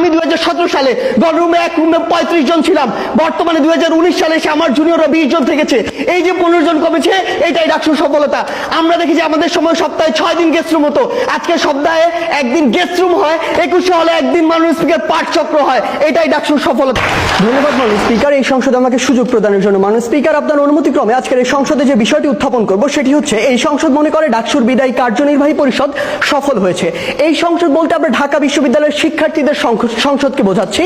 আমি দুই হাজার সতেরো সালে গণরুমে এক রুমে পঁয়ত্রিশ জন ছিলাম। বর্তমানে দুই সালে এসে আমার জুনিয়ররা বিশ জন থেকেছে। এই যে পনেরো জন কমেছে, এটাই ডাকসুর সফলতা। আমরা দেখি যে আমাদের সময় সপ্তাহে ছয় দিন গেস্ট রুম হতো। আজকে সপ্তাহে একদিন গেস্ট রুম হয়, একুশে হলে একদিন মানুষ স্পিকার পাঠ চক্র হয়। এটাই ডাকসুর সফলতা। ধন্যবাদ মানুষ স্পিকার এই সংসদে আমাকে সুযোগ প্রদানের জন্য। মানুষ স্পিকার আপনার অনুমতি ক্রমে আজকের এই সংসদে যে বিষয়টি উত্থাপন করব, সেটি হচ্ছে, এই সংসদ মনে করে ডাকসুর বিদায়ী কার্যনির্বাহী পরিষদ সফল হয়েছে। এই সংসদ বলতে আমরা ঢাকা বিশ্ববিদ্যালয়ের শিক্ষার্থীদের সংস- সংসদকে বোঝাচ্ছি।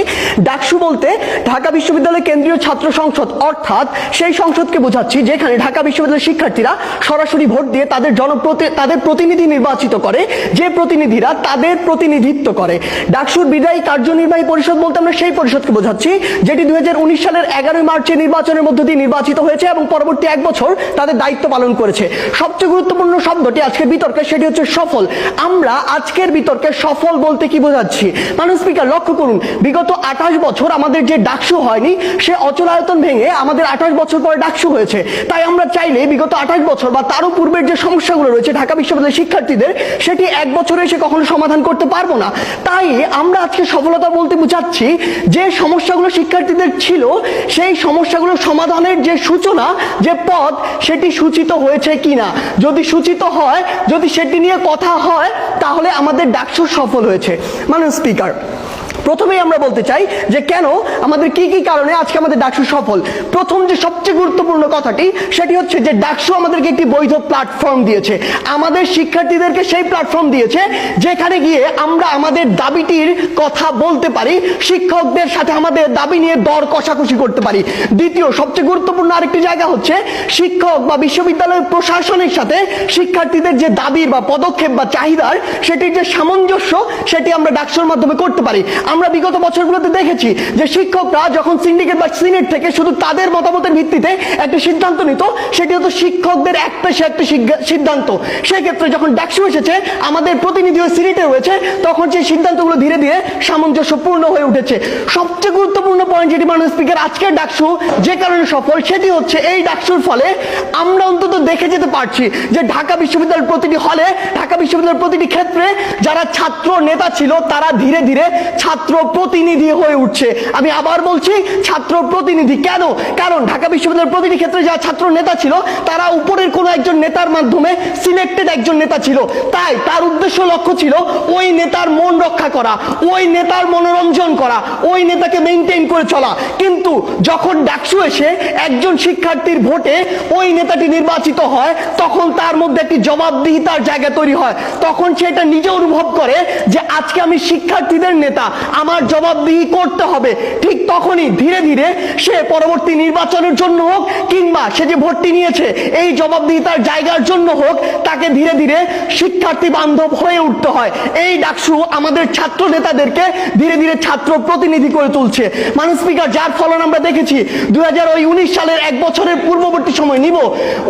ডাকসু বলতে ঢাকা বিশ্ববিদ্যালয়ের কেন্দ্রীয় ছাত্র সংসদ, অর্থাৎ সেই সংসদকে বোঝাচ্ছি যেখানে ঢাকা বিশ্ববিদ্যালয়ের শিক্ষার্থীরা সরাসরি ভোট দিয়ে তাদের জনপ্রতি, তাদের প্রতিনিধি নির্বাচিত করে, যে প্রতিনিধিরা তাদের প্রতিনিধিত্ব করে। ডাকসুর বিদায়ী কার্যনির্বাহী পরিষদ বলতে আমরা সেই পরিষদকে বোঝাচ্ছি, যেটি দুই হাজার উনিশ সালের এগারোই মার্চে নির্বাচনের মধ্য দিয়ে নির্বাচিত হয়েছে এবং পরবর্তী এক বছর তাদের দায়িত্ব পালন করেছে। সবচেয়ে গুরুত্বপূর্ণ শব্দটি আজকের বিতর্কে সেটি হচ্ছে সফল। আমরা আজকের বিতর্কে সফল বলতে কি বোঝাচ্ছি? মানুষ স্পিকার লক্ষ্য করুন, বিগত আঠাশ বছর আমাদের যে ডাকসু হয়নি, সে অচলায়তন ভেঙে আমাদের আঠাশ বছর পরে ডাকসু হয়েছে। তাই আমরা চাইলে বিগত আঠাশ বছর বা তারও পূর্বের যে সমস্যাগুলো রয়েছে ঢাকা বিশ্ববিদ্যালয়ের শিক্ষার্থীদের, সেটি এক বছরে এসে কখনো সমাধান করতে পারব না। তাই আমরা আজকে সফলতা বলতে বুঝাচ্ছি, যে সমস্যাগুলো শিক্ষার্থীদের ছিল, সেই সমস্যাগুলো সমাধানের যে সূচনা, যে পথ, সেটি সূচিত হয়েছে কিনা। যদি সূচিত হয়, যদি সেটি নিয়ে কথা হয়, তাহলে আমাদের ডাকসু সফল হয়েছে। মানে স্পিকার প্রথমেই আমরা বলতে চাই যে কেন, আমাদের কি কি কারণে আজকে আমাদের ডাকসু সফল? প্রথম যে সবচেয়ে গুরুত্বপূর্ণ কথাটি, সেটি হচ্ছে যে ডাকসু আমাদেরকে একটি বৈধ প্ল্যাটফর্ম দিয়েছে। আমাদের শিক্ষার্থীদেরকে সেই প্ল্যাটফর্ম দিয়েছে যেখানে গিয়ে আমরা আমাদের দাবিটির কথা বলতে পারি, শিক্ষকদের সাথে আমাদের দাবি নিয়ে দর কষাকষি করতে পারি। দ্বিতীয়, সবচেয়ে গুরুত্বপূর্ণ আরেকটি জায়গা হচ্ছে শিক্ষক বা বিশ্ববিদ্যালয়ের প্রশাসনের সাথে শিক্ষার্থীদের যে দাবির বা পদক্ষেপ বা চাহিদার, সেটির যে সামঞ্জস্য, সেটি আমরা ডাকসুর মাধ্যমে করতে পারি। আমরা বিগত বছরগুলোতে দেখেছি যে শিক্ষকরা যখন সিন্ডিকেট বা সিনেট থেকে শুধু তাদের মতামতের ভিত্তিতে একটা সিদ্ধান্ত নিত, সেটি হতো শিক্ষকদের একটা সে একটা সিদ্ধান্ত। সেক্ষেত্রে যখন ডাকসু এসেছে, আমাদের প্রতিনিধি ওই সিনেটে রয়েছে, তখন সেই সিদ্ধান্তগুলো ধীরে ধীরে সামঞ্জস্যপূর্ণ হয়ে উঠেছে। সবচেয়ে গুরুত্বপূর্ণ পয়েন্ট যেটি মানুষ স্পিকার আজকের ডাকসু যে কারণে সফল, সেটি হচ্ছে এই ডাকসুর ফলে আমরা অন্তত দেখে যেতে পারছি যে ঢাকা বিশ্ববিদ্যালয়ের প্রতিটি হলে ঢাকা বিশ্ববিদ্যালয়ের প্রতিটি ক্ষেত্রে যারা ছাত্র নেতা ছিল, তারা ধীরে ধীরে ছাত্র প্রতিনিধি হয়ে উঠছে। আমি আবার বলছি, ছাত্র প্রতিনিধি কেন? কারণ ঢাকা বিশ্ববিদ্যালয়ের প্রতিটি ক্ষেত্রে যারা ছাত্র নেতা ছিল, তারা উপরের কোনো একজন নেতার মাধ্যমে সিলেক্টেড একজন নেতা ছিল। তাই তার উদ্দেশ্য লক্ষ্য ছিল ওই নেতার মন রক্ষা করা, ওই নেতার মনোরঞ্জন করা, ওই নেতাকে মেনটেন করে চলা। কিন্তু যখন ডাকসু এসে একজন শিক্ষার্থীর ভোটে ওই নেতাটি নির্বাচিত হয়, তখন তার মধ্যে একটি জবাবদিহিতার জায়গা তৈরি হয়। তখন সে এটা নিজে অনুভব করে আজকে আমি শিক্ষার্থীদের নেতা, আমার জবাবদিহি করতে হবে। ঠিক তখনই ধীরে ধীরে সে পরবর্তী নির্বাচনের জন্য হোক কিংবা সে যে ভোটটি নিয়েছে, এই জবাবদিহিতার জায়গার জন্য হোক, তাকে ধীরে ধীরে শিক্ষার্থী বান্ধব হয়ে উঠতে হয়। এই ডাকসু আমাদের ছাত্র নেতাদেরকে ধীরে ধীরে ছাত্র প্রতিনিধি করে তুলছে। মানুষ স্পিকার, যার ফলন আমরা দেখেছি, দুই হাজার সালের এক বছরের পূর্ববর্তী সময় নিব।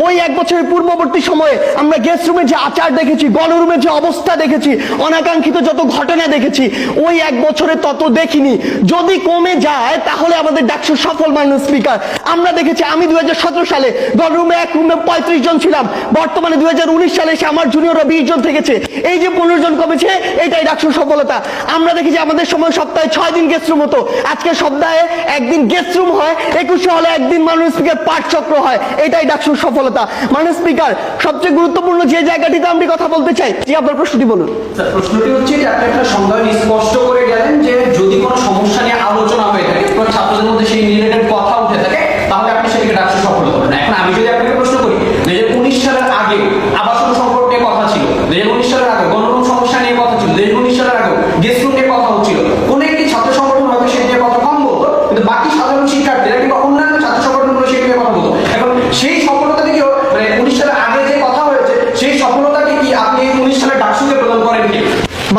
ওই এক বছরের পূর্ববর্তী সময়ে আমরা গেস্ট রুমে যে আচার দেখেছি, গণরুমে যে অবস্থা দেখেছি, অনাকাঙ্ক্ষিত যত ঘটনা দেখেছি। ওই এক বছরে তত দেখিনি। যদি কমে যায়, তাহলে আমাদের ডাকসু সফল মানুষ স্পিকার। আমরা দেখেছি, আমি দুই হাজার সতেরো সালে গণরুমে এক রুমে পঁয়ত্রিশ জন ছিলাম। বর্তমানে দুই হাজার উনিশ সালে এসে আমার জুনিয়ররা বিশ জন থেকেছে। এই যে পনেরো জন কমেছে, এটাই ডাকসুর সফলতা। আমরা দেখেছি, আমাদের সময় সপ্তাহে ছয় দিন গেস্ট রুম হতো। আজকে সপ্তাহে একদিন গেস্ট রুম হয়, একুশে হলে একদিন মানুষ স্পিকার পাঠ চক্র হয়। এটাই ডাকসুর সফলতা। মানুষ স্পিকার, সবচেয়ে গুরুত্বপূর্ণ যে জায়গাটিতে আমি কথা বলতে চাই, যে আপনার প্রশ্নটি বলুন। প্রশ্নটি হচ্ছে একটা সংজ্ঞা স্পষ্ট করে গেলেন যে যদি কোনো সমস্যা নিয়ে আলোচনা হয়ে থাকে ছাত্রদের মধ্যে সেই রিলেটেড কথা উঠে থাকে, তাহলে আপনি সেটাকে ডাকসু সফল করবেন এখন আমি যদি আপনাকে প্রশ্ন করি হাজার উনিশ সালের আগে আবাসন নিয়ে কথা ছিল হাজার উনিশ সালের আগে গণরুম সমস্যা নিয়ে কথা ছিল হাজার উনিশ সালের আগে গেস্ট রুম নিয়ে কথা হচ্ছিল। কোন একটি ছাত্র সংগঠন হয়তো সেটি নিয়ে কথা কম বলতো, কিন্তু বাকি সাধারণ শিক্ষার্থীরা কিংবা অন্যান্য ছাত্র সংগঠনগুলো সেটি নিয়ে কথা বলতো। এখন সেই সফলতাকে কি মানে উনিশ সালের আগে যে কথা হয়েছে সেই সফলতাকে কি আপনি উনিশ সালের ডাকসুকে প্রদান করেন কি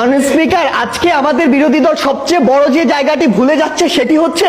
মানে স্পিকার, আজকে আমাদের বিরোধী দল সবচেয়ে বড় যে জায়গাটি ভুলে যাচ্ছে সেটি হচ্ছে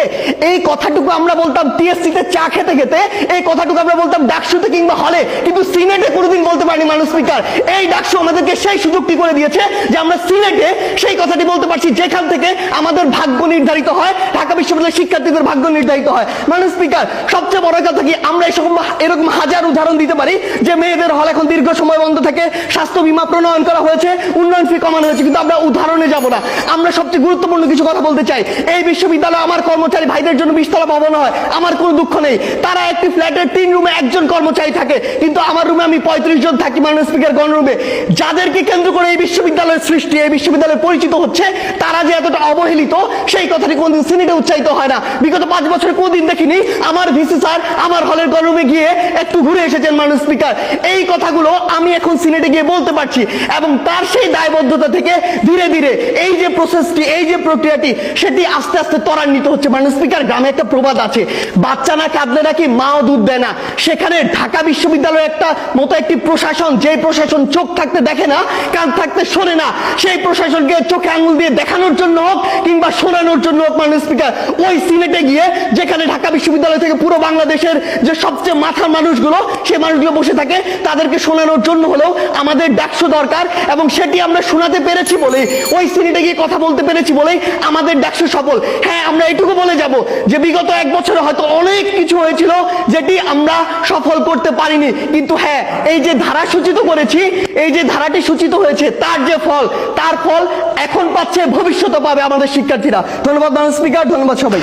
এই কথাটুকু আমরা বলতাম টিএসসি তে চা খেতে খেতে, এই কথাটুকু আমরা বলতাম ডাকসুতে কিংবা হলে, কিন্তু সিনেটে কোনোদিন বলতে পারিনি মানুষ স্পিকার। এই ডাকসু আমাদেরকে সেই সুযোগটি করে দিয়েছে যে আমরা সিনেটে সেই কথাটি বলতে পারছি যেখান থেকে আমাদের ভাগ্য নির্ধারিত হয়, ঢাকা বিশ্ববিদ্যালয়ের শিক্ষার্থীদের ভাগ্য নির্ধারিত হয়। মানুষ স্পিকার, সবচেয়ে বড় কথা কি আমরা এরকম এরকম হাজার উদাহরণ দিতে পারি যে মেয়েদের হল এখন দীর্ঘ সময় বন্ধ থাকে স্বাস্থ্য বীমা প্রণয়ন করা হয়েছে, উন্নয়ন ফি কমানো হয়েছে, কিন্তু আমরা উদাহরণে যাব না। আমরা সবচেয়ে গুরুত্বপূর্ণ কিছু কথা বলতে চাই। এই বিশ্ববিদ্যালয়ে আমার কর্মচারী ভাইদের জন্য বিশতলা ভবন হয়। আমার কোনো দুঃখ নেই। তারা একটি ফ্ল্যাটের তিন রুমে একজন কর্মচারী থাকে। কিন্তু আমার রুমে আমি পঁয়ত্রিশ জন থাকি মাননীয় স্পিকার গণরুমে যাদেরকে কেন্দ্র করে এই বিশ্ববিদ্যালয়ের সৃষ্টি, এই বিশ্ববিদ্যালয় পরিচিত হচ্ছে, তারা যে এতটা অবহেলিত, সেই কথাটি কোনদিন সিনেটে উচ্চারিত হয় না। বিগত পাঁচ বছরে কোনদিন দেখিনি। আমার ভিসি স্যার আমার হলের গণরুমে গিয়ে একটু ঘুরে এসেছেন মাননীয় স্পিকার। এই কথাগুলো আমি এখন সিনেটে গিয়ে বলতে পারছি। এবং তার সেই দায়বদ্ধতা থেকে ধীরে ধীরে এই যে প্রসেসটি এই যে প্রক্রিয়াটি, সেটি আস্তে আস্তে ত্বরান্বিত হচ্ছে। মাননীয় স্পিকার গ্রামে একটা প্রবাদ আছে। বাচ্চা না কাঁদলে নাকি মাও দুধ দেয় না। সেখানে ঢাকা বিশ্ববিদ্যালয়ের একটা মতো একটি প্রশাসন যে প্রশাসন চোখ থাকতে দেখে না, কান থাকতে শোনে না, সেই প্রশাসনকে চোখে আঙুল দিয়ে দেখানোর জন্য হোক কিংবা শোনানোর জন্য হোক মাননীয় স্পিকার ওই সিনেটে গিয়ে যেখানে ঢাকা বিশ্ববিদ্যালয় থেকে পুরো বাংলাদেশের যে সবচেয়ে মাথার মানুষগুলো সেই মানুষগুলো বসে থাকে, তাদেরকে শোনানোর জন্য হলেও আমাদের ডাকসু দরকার এবং সেটি আমরা শোনাতে পেরেছি। বলেই ওই সিনেটে গিয়ে কথা বলতে পেরেছি বলেই আমাদের ডাকসু সফল। হ্যাঁ আমরা এটুকু বলে যাব যে বিগত এক বছরে হয়তো অনেক কিছু হয়েছিল যেটি আমরা সফল করতে পারিনি। কিন্তু হ্যাঁ এই যে ধারা সূচিত করেছি, এই যে ধারাটি সূচিত হয়েছে, তার যে ফল, তার ফল এখন পাচ্ছে ভবিষ্যতে পাবে আমাদের শিক্ষার্থীরা। ধন্যবাদ স্পিকার, ধন্যবাদ সবাই